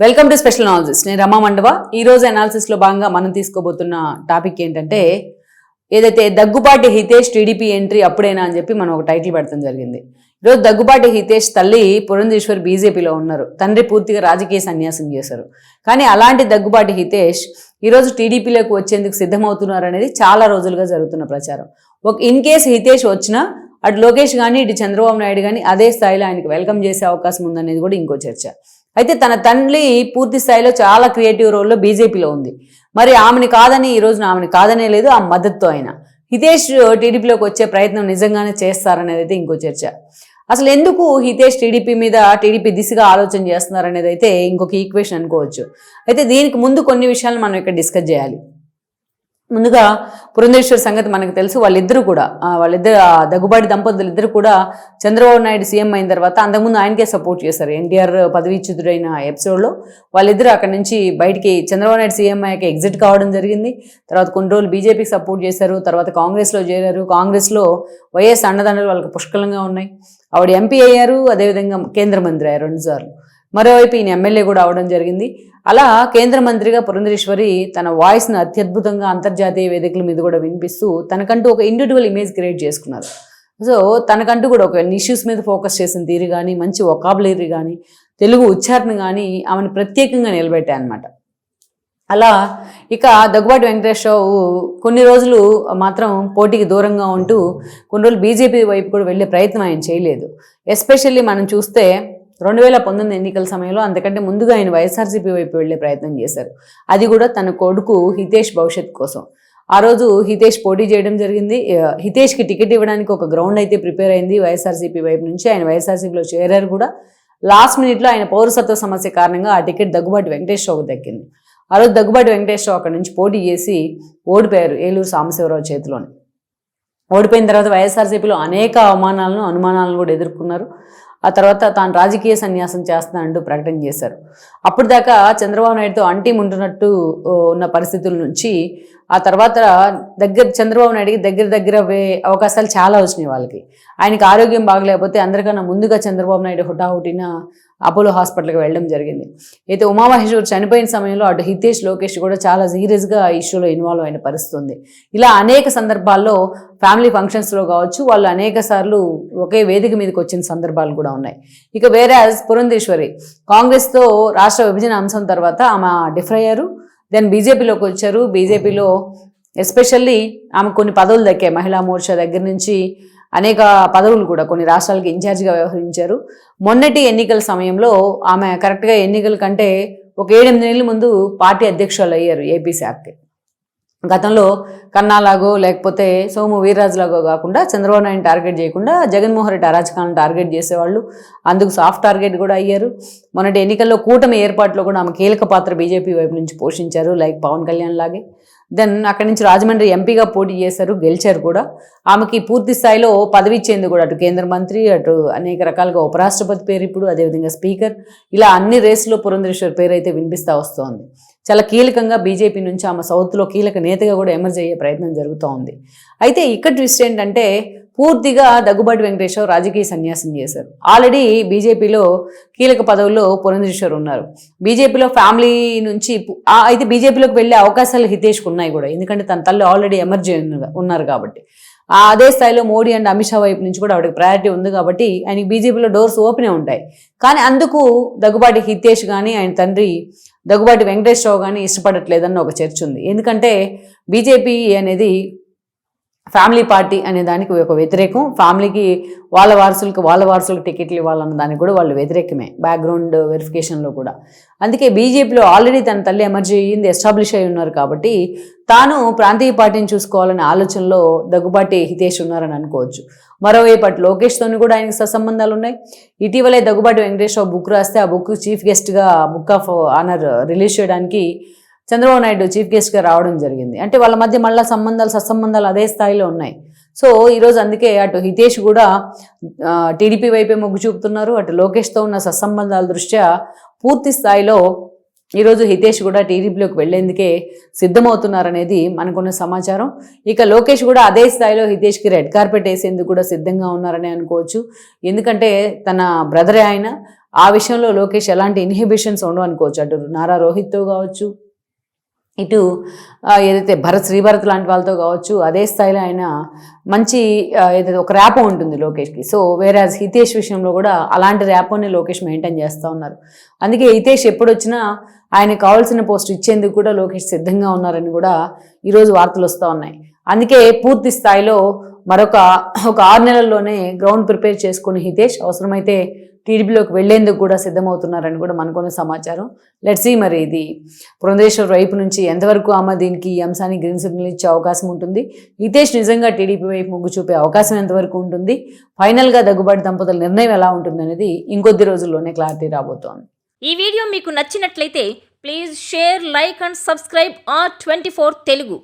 Welcome to special analysis నేను రమా మండవ. ఈరోజు అనాలిసిస్లో భాగంగా మనం తీసుకోబోతున్న టాపిక్ ఏంటంటే ఏదైతే దగ్గుబాటి హితేష్ టీడీపీ ఎంట్రీ అప్పుడేనా అని చెప్పి మనం ఒక టైటిల్ పెడతాం జరిగింది. ఈరోజు దగ్గుబాటి హితేష్ తల్లి పురంధేశ్వర్ బీజేపీలో ఉన్నారు. తండ్రి పూర్తిగా రాజకీయ సన్యాసం చేశారు. కానీ అలాంటి దగ్గుబాటి హితేష్ ఈరోజు టీడీపీలోకి వచ్చేందుకు సిద్ధమవుతున్నారు అనేది చాలా రోజులుగా జరుగుతున్న ప్రచారం. ఒక ఇన్ కేస్ హితేష్ వచ్చినా అటు లోకేష్ కానీ ఇటు చంద్రబాబు నాయుడు కానీ అదే స్థాయిలో ఆయనకు వెల్కమ్ చేసే అవకాశం ఉందనేది కూడా ఇంకో చర్చ. అయితే తన తండ్రి పూర్తి స్థాయిలో చాలా క్రియేటివ్ రోల్లో బీజేపీలో ఉంది. మరి ఆమెని కాదని ఈ రోజున ఆమెని కాదనే లేదు ఆ మద్దతుతో ఆయన హితేష్ టీడీపీలోకి వచ్చే ప్రయత్నం నిజంగానే చేస్తారనేది అయితే ఇంకో చర్చ. అసలు ఎందుకు హితేష్ టీడీపీ మీద టీడీపీ దిశగా ఆలోచన చేస్తున్నారనేది అయితే ఇంకొక ఈక్వేషన్ అనుకోవచ్చు. అయితే దీనికి ముందు కొన్ని విషయాలు మనం ఇక్కడ డిస్కస్ చేయాలి. ముందుగా పురంధేశ్వర్ సంగతి మనకు తెలుసు. వాళ్ళిద్దరూ కూడా వాళ్ళిద్దరు ఆ దగ్గుబాటి దంపతులు ఇద్దరు కూడా చంద్రబాబు నాయుడు సీఎం అయిన తర్వాత అంతకుముందు ఆయనకే సపోర్ట్ చేశారు. ఎన్టీఆర్ పదవీచ్యుతుడైన ఎపిసోడ్లో వాళ్ళిద్దరూ అక్కడ నుంచి బయటికి చంద్రబాబు నాయుడు సీఎం అయ్యాక ఎగ్జిట్ కావడం జరిగింది. తర్వాత కొన్ని రోజులు బీజేపీకి సపోర్ట్ చేశారు. తర్వాత కాంగ్రెస్లో చేరారు. కాంగ్రెస్లో వైఎస్ అండదండలు వాళ్ళకి పుష్కలంగా ఉన్నాయి. ఆవిడ ఎంపీ అయ్యారు. అదేవిధంగా కేంద్ర మంత్రి అయ్యారు రెండుసార్లు మరోవైపు ఈయన ఎమ్మెల్యే కూడా అవడం జరిగింది. అలా కేంద్ర మంత్రిగా పురంధరేశ్వరి తన వాయిస్ను అత్యద్భుతంగా అంతర్జాతీయ వేదికల మీద కూడా వినిపిస్తూ తనకంటూ ఒక ఇండివిజువల్ ఇమేజ్ క్రియేట్ చేసుకున్నారు. సో తనకంటూ కూడా ఒక ఇష్యూస్ మీద ఫోకస్ చేసిన తీరు కానీ మంచి ఒకాబులరీ కానీ తెలుగు ఉచ్చారణ కానీ ఆమెను ప్రత్యేకంగా నిలబెట్టాయి అనమాట అలా ఇక దగ్గుబాటి వెంకటేశ్వరరావు కొన్ని రోజులు మాత్రం పోటీకి దూరంగా ఉంటూ కొన్ని రోజులు బీజేపీ వైపు కూడా వెళ్ళే ప్రయత్నం ఆయన చేయలేదు. ఎస్పెషల్లీ మనం చూస్తే రెండు వేల పంతొమ్మిది ఎన్నికల సమయంలో అంతకంటే ముందుగా ఆయన వైఎస్ఆర్సీపీ వైపు వెళ్ళే ప్రయత్నం చేశారు. అది కూడా తన కొడుకు హితేష్ భవిష్యత్ కోసం. ఆ రోజు హితేష్ పోటీ చేయడం జరిగింది. హితేష్కి టికెట్ ఇవ్వడానికి ఒక గ్రౌండ్ అయితే ప్రిపేర్ అయింది వైఎస్ఆర్సీపీ వైపు నుంచి. ఆయన వైఎస్ఆర్సీపీలో చేరారు కూడా. లాస్ట్ మినిట్లో ఆయన పౌరసత్వ సమస్య కారణంగా ఆ టికెట్ దగ్గుబాటి వెంకటేశ్వరరావుకు దక్కింది. ఆ రోజు దగ్గుబాటి వెంకటేశ్వరరావు అక్కడి నుంచి పోటీ చేసి ఓడిపోయారు ఏలూరు సాంబశివరావు చేతిలోని. ఓడిపోయిన తర్వాత వైఎస్ఆర్సీపీలో అనేక అవమానాలను అనుమానాలను కూడా ఎదుర్కొన్నారు. ఆ తర్వాత తాను రాజకీయ సన్యాసం చేస్తానంటూ ప్రకటన చేశారు. అప్పుడు దాకా చంద్రబాబు నాయుడుతో అంటి ఉంటున్నట్టు ఉన్న పరిస్థితుల నుంచి ఆ తర్వాత దగ్గర చంద్రబాబు నాయుడికి దగ్గర దగ్గర అవకాశాలు చాలా వచ్చినాయి వాళ్ళకి. ఆయనకి ఆరోగ్యం బాగలేకపోతే అందరికన్నా ముందుగా చంద్రబాబు నాయుడు హుటాహుటిన అపోలో హాస్పిటల్కి వెళ్ళడం జరిగింది. అయితే ఉమామహేశ్వర్ చనిపోయిన సమయంలో అటు హితేష్ లోకేష్ కూడా చాలా సీరియస్గా ఇష్యూలో ఇన్వాల్వ్ అయిన పరిస్థితి ఉంది ఇలా అనేక సందర్భాల్లో ఫ్యామిలీ ఫంక్షన్స్లో కావచ్చు వాళ్ళు అనేక సార్లు ఒకే వేదిక మీదకి వచ్చిన సందర్భాలు కూడా ఉన్నాయి. ఇక వేరే పురంధేశ్వరి కాంగ్రెస్తో రాష్ట్ర విభజన అంశం తర్వాత ఆమె డిఫర్ అయ్యారు. దెన్ బీజేపీలోకి వచ్చారు. బీజేపీలో ఎస్పెషల్లీ ఆమె కొన్ని పదవులు దక్కాయి. మహిళా మోర్చా దగ్గర నుంచి అనేక పదవులు కూడా కొన్ని రాష్ట్రాలకి ఇన్ఛార్జిగా వ్యవహరించారు. మొన్నటి ఎన్నికల సమయంలో ఆమె కరెక్ట్గా ఎన్నికల కంటే ఒక ఏడెనిమిది నెలల ముందు పార్టీ అధ్యక్షులు అయ్యారు ఏపీ శాఖకి గతంలో కన్నాలాగో లేకపోతే సోము వీర్రాజులాగో కాకుండా చంద్రబాబు నాయుడు టార్గెట్ చేయకుండా జగన్మోహన్ రెడ్డి అరాచకాలను టార్గెట్ చేసేవాళ్ళు. అందుకు సాఫ్ట్ టార్గెట్ కూడా అయ్యారు. మొన్నటి ఎన్నికల్లో కూటమి ఏర్పాటులో కూడా ఆమె కీలక పాత్ర బీజేపీ వైపు నుంచి పోషించారు లైక్ పవన్ కళ్యాణ్ లాగే. దెన్ అక్కడి నుంచి రాజమండ్రి ఎంపీగా పోటీ చేశారు గెలిచారు కూడా. ఆమెకి పూర్తి స్థాయిలో పదవి ఇచ్చేందుకు కూడా అటు కేంద్ర మంత్రి అటు అనేక రకాలుగా ఉపరాష్ట్రపతి పేరు ఇప్పుడు అదేవిధంగా స్పీకర్. ఇలా అన్ని రేసులో పురంధరేశ్వర్ పేరు అయితే వినిపిస్తూ వస్తోంది. చాలా కీలకంగా బీజేపీ నుంచి ఆమె సౌత్లో కీలక నేతగా కూడా ఎమర్జ్ అయ్యే ప్రయత్నం జరుగుతూ ఉంది. అయితే ఇక్కడ ట్విస్ట్ ఏంటంటే పూర్తిగా దగ్గుబాటి వెంకటేశ్వర రాజకీయ సన్యాసం చేశారు. ఆల్రెడీ బీజేపీలో కీలక పదవుల్లో పురంధరేశ్వర్ ఉన్నారు. బీజేపీలో ఫ్యామిలీ నుంచి అయితే బీజేపీలోకి వెళ్ళే అవకాశాలు హితేష్కి ఉన్నాయి కూడా. ఎందుకంటే తన తల్లి ఆల్రెడీ ఎమర్జ్ ఉన్నారు కాబట్టి. ఆ అదే స్థాయిలో మోడీ అండ్ అమిత్ షా వైపు నుంచి కూడా ఆవిడకి ప్రయారిటీ ఉంది కాబట్టి ఆయనకి బీజేపీలో డోర్స్ ఓపెనే ఉంటాయి. కానీ అందుకు దగ్గుబాటి హితేష్ కానీ ఆయన తండ్రి దగ్గుబాటి వెంకటేశ్వరరావు కానీ ఇష్టపడట్లేదని ఒక చర్చ ఉంది. ఎందుకంటే బీజేపీ అనేది ఫ్యామిలీ పార్టీ అనే దానికి ఒక వ్యతిరేకం. ఫ్యామిలీకి వాళ్ళ వారసులకు వాళ్ళ వారసులకు టికెట్లు ఇవ్వాలన్న దానికి కూడా వాళ్ళు వ్యతిరేకమే బ్యాక్గ్రౌండ్ వెరిఫికేషన్లో కూడా. అందుకే బీజేపీలో ఆల్రెడీ తన తల్లి ఎమర్జీ అయ్యింది ఎస్టాబ్లిష్ అయి ఉన్నారు కాబట్టి తాను ప్రాంతీయ పార్టీని చూసుకోవాలనే ఆలోచనలో దగ్గుబాటి హితేష్ ఉన్నారని అనుకోవచ్చు. మరోవైపు అటు లోకేష్తోని కూడా ఆయనకి సత్సంబంధాలు ఉన్నాయి. ఇటీవలే దగ్గుబాటి వెంకటేశ్వర బుక్ రాస్తే ఆ బుక్ చీఫ్ గెస్ట్గా బుక్ ఆఫ్ ఆనర్ రిలీజ్ చేయడానికి చంద్రబాబు నాయుడు చీఫ్ గెస్ట్గా రావడం జరిగింది. అంటే వాళ్ళ మధ్య మళ్ళీ సంబంధాలు సత్సంబంధాలు అదే స్థాయిలో ఉన్నాయి. సో ఈరోజు అందుకే అటు హితేష్ కూడా టీడీపీ వైపే మొగ్గు చూపుతున్నారు. అటు లోకేష్తో ఉన్న సత్సంబంధాల దృష్ట్యా పూర్తి స్థాయిలో ఈరోజు హితేష్ కూడా టీడీపీలోకి వెళ్ళేందుకే సిద్ధమవుతున్నారనేది మనకున్న సమాచారం. ఇక లోకేష్ కూడా అదే స్థాయిలో హితేష్కి రెడ్ కార్పెట్ వేసేందుకు కూడా సిద్ధంగా ఉన్నారని అనుకోవచ్చు. ఎందుకంటే తన బ్రదరే ఆయన. ఆ విషయంలో లోకేష్ ఎలాంటి ఇన్హిబిషన్స్ ఉండవు అనుకోవచ్చు అటు నారా రోహిత్తో కావచ్చు ఇటు ఏదైతే భరత్ శ్రీభరత్ లాంటి వాళ్ళతో కావచ్చు అదే స్థాయిలో ఆయన మంచి ఏదైతే ఒక ర్యాపో ఉంటుంది లోకేష్కి. సో వేరే హితేష్ విషయంలో కూడా అలాంటి ర్యాపోని లోకేష్ మెయింటైన్ చేస్తూ ఉన్నారు. అందుకే హితేష్ ఎప్పుడు వచ్చినా ఆయన కావాల్సిన పోస్ట్ ఇచ్చేందుకు కూడా లోకేష్ సిద్ధంగా ఉన్నారని కూడా ఈరోజు వార్తలు వస్తూ ఉన్నాయి. అందుకే పూర్తి స్థాయిలో మరొక ఒక ఆరు నెలల్లోనే గ్రౌండ్ ప్రిపేర్ చేసుకుని హితేష్ అవసరమైతే టీడీపీలోకి వెళ్ళేందుకు కూడా సిద్ధమవుతున్నారని కూడా మనకున్న సమాచారం. లెట్సీ మరి ఇది. పురంధేశ్వర్ వైపు నుంచి ఎంతవరకు ఆమె దీనికి ఈ అంశానికి గ్రీన్ సిగ్నల్ ఇచ్చే అవకాశం ఉంటుంది? హితేష్ నిజంగా టీడీపీ వైపు మొగ్గు చూపే అవకాశం ఎంతవరకు ఉంటుంది? ఫైనల్గా దగ్గుబాటు దంపతుల నిర్ణయం ఎలా ఉంటుంది అనేది ఇంకొద్ది రోజుల్లోనే క్లారిటీ రాబోతోంది. ఈ వీడియో మీకు నచ్చినట్లయితే please share like and subscribe R twenty Telugu